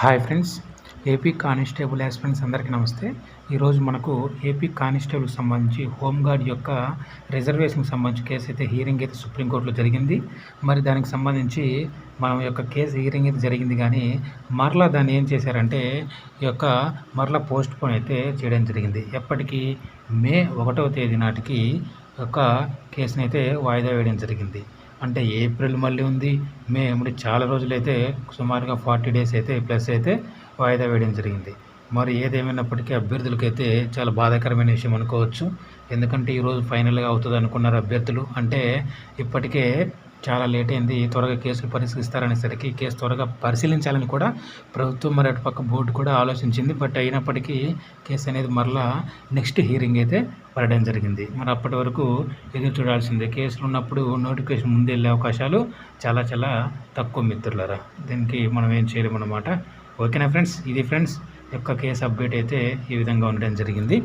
Hi friends AP constable aspirants అందరికీ నమస్తే. ఈరోజు మనకు ఏపీ కానిస్టేబుల్ సంబంధించి హోంగార్డ్ యొక్క రిజర్వేషన్కి సంబంధించి కేసు అయితే హీరింగ్ అయితే సుప్రీంకోర్టులో జరిగింది. మరి దానికి సంబంధించి మన యొక్క కేసు హీరింగ్ అయితే జరిగింది కానీ మరలా దాన్ని ఏం చేశారంటే ఈ యొక్క మరలా పోస్ట్ పోన్ అయితే చేయడం జరిగింది. ఎప్పటికీ మే ఒకటవ తేదీ నాటికి యొక్క కేసుని అయితే వాయిదా వేయడం జరిగింది. అంటే ఏప్రిల్ మళ్ళీ ఉంది. మే మరి చాలా రోజులైతే సుమారుగా ఫార్టీ డేస్ అయితే ప్లస్ అయితే వాయిదా వేయడం జరిగింది. మరి ఏదేమైనప్పటికీ అభ్యర్థులకైతే చాలా బాధాకరమైన విషయం అనుకోవచ్చు. ఎందుకంటే ఈరోజు ఫైనల్గా అవుతుంది అనుకున్నారు అభ్యర్థులు. అంటే ఇప్పటికే చాలా లేట్ అయింది త్వరగా కేసులు పరిశీలిస్తారనేసరికి కేసు త్వరగా పరిశీలించాలని కూడా ప్రభుత్వం మరి అటు పక్క బోర్డు కూడా ఆలోచించింది. బట్ అయినప్పటికీ కేసు అనేది మరలా నెక్స్ట్ హీరింగ్ అయితే పడడం జరిగింది. మరి అప్పటి వరకు ఎదురు చూడాల్సిందే. కేసులు ఉన్నప్పుడు నోటిఫికేషన్ ముందు వెళ్ళే అవకాశాలు చాలా చాలా తక్కువ మిత్రులరా. దీనికి మనం ఏం చేయలేము అన్నమాట. ఓకేనా ఫ్రెండ్స్? ఇది ఫ్రెండ్స్ యొక్క కేసు అప్డేట్ అయితే ఈ విధంగా ఉండడం జరిగింది.